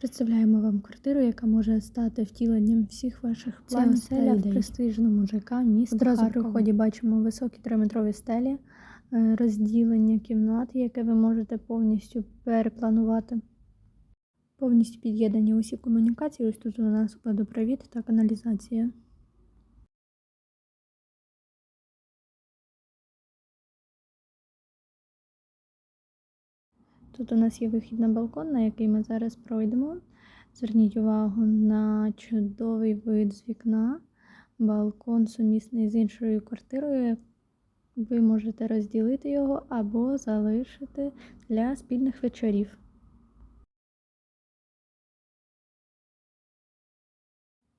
Представляємо вам квартиру, яка може стати втіленням всіх ваших Це планів та оселя в престижному ЖК міста Одразу при ході вході бачимо високі триметрові стелі, е, розділення кімнат, яке ви можете повністю перепланувати. Повністю під'єднані усі комунікації. Ось тут у нас водопровід та каналізація. Тут у нас є вихід на балкон, на який ми зараз пройдемо. Зверніть увагу на чудовий вид з вікна. Балкон сумісний з іншою квартирою. Ви можете розділити його або залишити для спільних вечорів.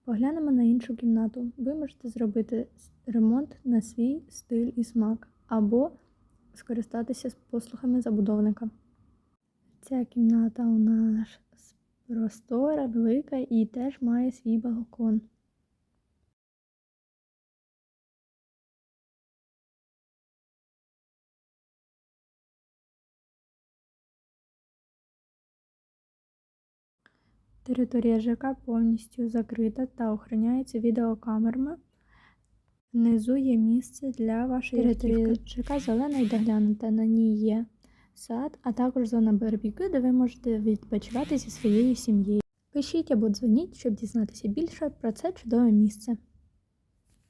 Поглянемо на іншу кімнату. Ви можете зробити ремонт на свій стиль і смак, або скористатися послугами забудовника. Ця кімната у нас простора, велика і теж має свій балкон. Територія ЖК повністю закрита та охороняється відеокамерами. Внизу є місце для вашої Територія території ЖК зелена і доглянута. На ній є сад, а також зона барбекю, де ви можете відпочивати зі своєю сім'єю. Пишіть або дзвоніть, щоб дізнатися більше про це чудове місце.